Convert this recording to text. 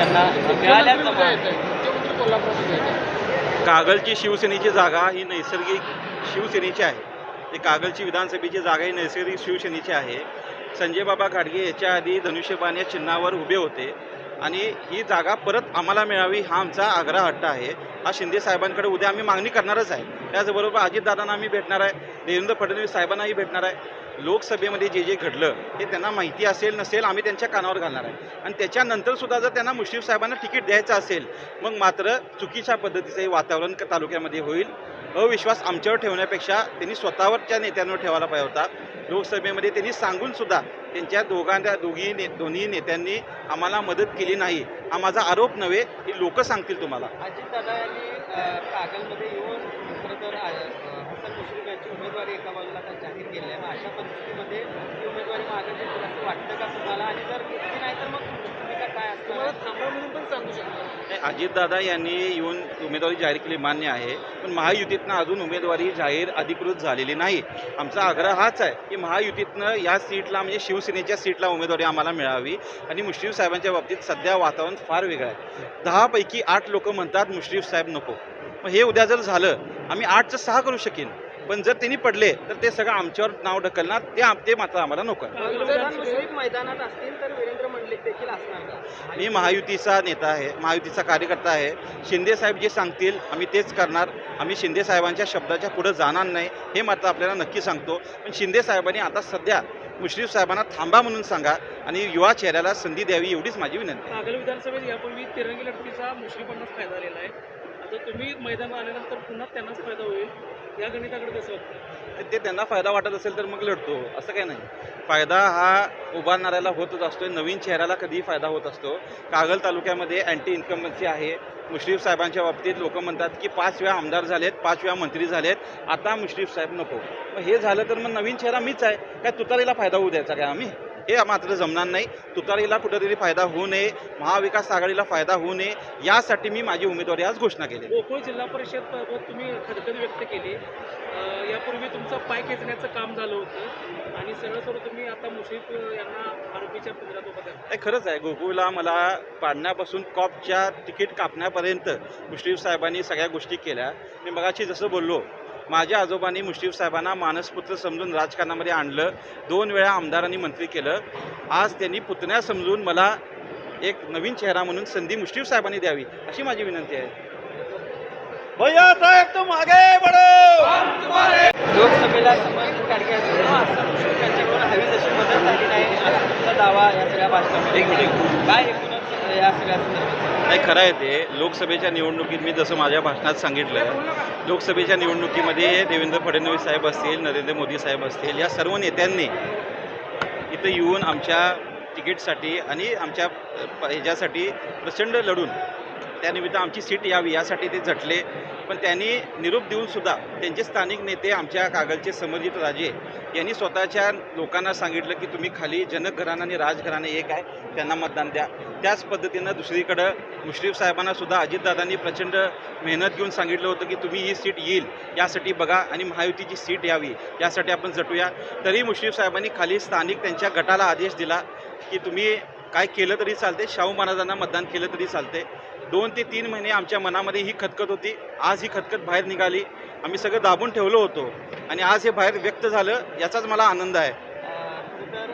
त्यांना कागलची शिवसेनेची जागा ही नैसर्गिक शिवसेनेची आहे. ते कागलची विधानसभेची जागा ही नैसर्गिक शिवसेनेची आहे. संजय बाबा घाडगे याच्या आधी धनुष्यबाण या चिन्हावर उभे होते. आणि ही जागा परत आम्हाला मिळावी हा आमचा आग्रह हट्ट आहे. हा शिंदे साहेबांकडे उद्या आम्ही मागणी करणारच आहे. त्याचबरोबर अजितदादांना आम्ही भेटणार आहे. देवेंद्र फडणवीस साहेबांनाही भेटणार आहे. लोकसभेमध्ये जे जे घडलं ते त्यांना माहिती असेल नसेल आम्ही त्यांच्या कानावर घालणार आहे. आणि त्याच्यानंतरसुद्धा जर त्यांना मुश्रीफ साहेबांना तिकीट द्यायचं असेल मग मात्र चुकीच्या पद्धतीचं हे वातावरण तालुक्यामध्ये होईल. अविश्वास आमच्यावर ठेवण्यापेक्षा त्यांनी स्वतःवरच्या नेत्यांवर ठेवायला पाहिजे होता. लोकसभेमध्ये त्यांनी सांगून सुद्धा त्यांच्या दोघांच्या दोघी ने दोन्ही नेत्यांनी आम्हाला मदत केली नाही. हा माझा आरोप नव्हे हे लोक सांगतील तुम्हाला. अजितदादा यांनी अ, कागलमध्ये येऊन खरं तर अ, अ, हसन मुश्रीफ यांची उमेदवारी एका बाजूला जाहीर केली आहे. मग अशा परिस्थितीमध्ये ही उमेदवारी असं वाटतं का तुम्हाला? आणि जर घेतली नाही तर मग तुमची भूमिका काय थांबा म्हणून पण सांगू शकता. अजितदादा यांनी येऊन उमेदवारी जाहीर केली मान्य आहे. पण महायुतीतनं अजून उमेदवारी जाहीर अधिकृत झालेली नाही. आमचा आग्रह हाच आहे की महायुतीतनं या सीटला म्हणजे शिवसेनेच्या सीटला उमेदवारी आम्हाला मिळावी. आणि मुश्रीफ साहेबांच्या बाबतीत सध्या वातावरण फार वेगळं आहे. दहापैकी आठ लोक म्हणतात मुश्रीफ साहेब नको. मग हे उद्या जर झालं आम्ही आठचं सहा करू शकेन. पण जर त्यांनी पडले तर ते सगळं आमच्यावर नाव ढकलणार ते आम- ते मात्र आम्हाला नको. आहे जर मुश्रीफ मैदानात असतील तर वीरेंद्र मंडलिक देखील असणार का? मी महायुतीचा नेता आहे महायुतीचा कार्यकर्ता आहे. शिंदे साहेब जे सांगतील आम्ही तेच करणार. आम्ही शिंदे साहेबांच्या शब्दाच्या पुढे जाणार नाही हे मात्र आपल्याला नक्की सांगतो. पण शिंदे साहेबांनी आता सध्या मुश्रीफ साहेबांना थांबा म्हणून सांगा आणि युवा चेहऱ्याला संधी द्यावी एवढीच माझी विनंती आहे. तर तुम्ही मैदान आल्यानंतर पुन्हा त्यांनाच फायदा होईल. या गणिताकडे कसं वाटतं ते त्यांना फायदा वाटत असेल तर मग लढतो. असं काही नाही. फायदा हा उभारणाऱ्याला होतच असतो नवीन चेहऱ्याला कधीही फायदा होत असतो. कागल तालुक्यामध्ये अँटी इन्कमन्सी आहे. मुश्रीफ साहेबांच्या बाबतीत लोक म्हणतात की पाच वेळा आमदार झालेत पाच वेळा मंत्री झालेत. आता मुश्रीफ साहेब नको. मग हे झालं तर मग नवीन चेहरा मीच आहे. काय तुतारीला फायदा होऊ द्यायचा काय आम्ही? हे मात्र जमणार नाही. तुतारीला कुठेतरी फायदा होऊ नये. महाविकास आघाडीला फायदा होऊ नये. यासाठी मी माझी उमेदवारी आज घोषणा केली गोकुळ जिल्हा परिषद तुम्ही खदखद व्यक्त केली. यापूर्वी तुमचं पाय खेचण्याचं काम झालं होतं. आणि सरळ सरळ तुम्ही आता मुश्रीफ यांना आरोपीच्या पिंजऱ्यात उभं खरंच आहे. गोकुळला मला पाडण्यापासून कॉपच्या तिकीट कापण्यापर्यंत मुश्रीफ साहेबांनी सगळ्या गोष्टी केल्या. मी मगाशी जसं बोललो माझ्या आजोबांनी मुश्रीफ साहेबांना मानसपुत्र समजून राजकारणामध्ये आणलं. दोन वेळा आमदार आणि मंत्री केलं. आज त्यांनी पुतण्या समजून मला एक नवीन चेहरा म्हणून संधी मुश्रीफ साहेबांनी द्यावी अशी माझी विनंती आहे. भैया साहेब तुम आगे बढो! लोकसभेला समर्थ गाडगे असेल किंवा हसन मुश्रीफ यांच्याकडून हवी तशी मदत झाली नाही असा तुमचा दावा या सगळ्या भाषणामध्ये काय एकूणच या सगळ्या संदर्भात नाही खरं आहे ते. लोकसभेच्या निवडणुकीत मी जसं माझ्या भाषणात सांगितलं लोकसभेच्या निवडणुकीमध्ये देवेंद्र फडणवीस साहेब असतील नरेंद्र मोदी साहेब असतील या सर्व नेत्यांनी इथं येऊन आमच्या तिकीटसाठी आणि आमच्या प- ह्याच्यासाठी प्रचंड लढून त्यानिमित्त आमची सीट यावी यासाठी ते झटले. पण त्यांनी निरोप देऊनसुद्धा त्यांचे स्थानिक नेते आमच्या कागलचे समरजित राजे यांनी स्वतःच्या लोकांना सांगितलं की तुम्ही खाली जनक घराणं आणि राजघराणं एक आहे त्यांना मतदान द्या. त्याच पद्धतीनं दुसरीकडं मुश्रीफ साहेबांनासुद्धा अजितदादांनी प्रचंड मेहनत घेऊन सांगितलं होतं की तुम्ही ही सीट येईल यासाठी बघा आणि महायुतीची सीट यावी यासाठी आपण झटूया. तरी मुश्रीफ साहेबांनी खाली स्थानिक त्यांच्या गटाला आदेश दिला की तुम्ही काय केलं तरी चालते शाहू महाराजांना मतदान केलं तरी चालते दोन ते तीन महिने आमच्या मनामध्ये ही खतखत होती. आज ही खतखत बाहेर निघाली. आम्ही सगळं दाबून ठेवलो होतो. आणि आज हे बाहेर व्यक्त झालं याचाच मला आनंद आहे. तर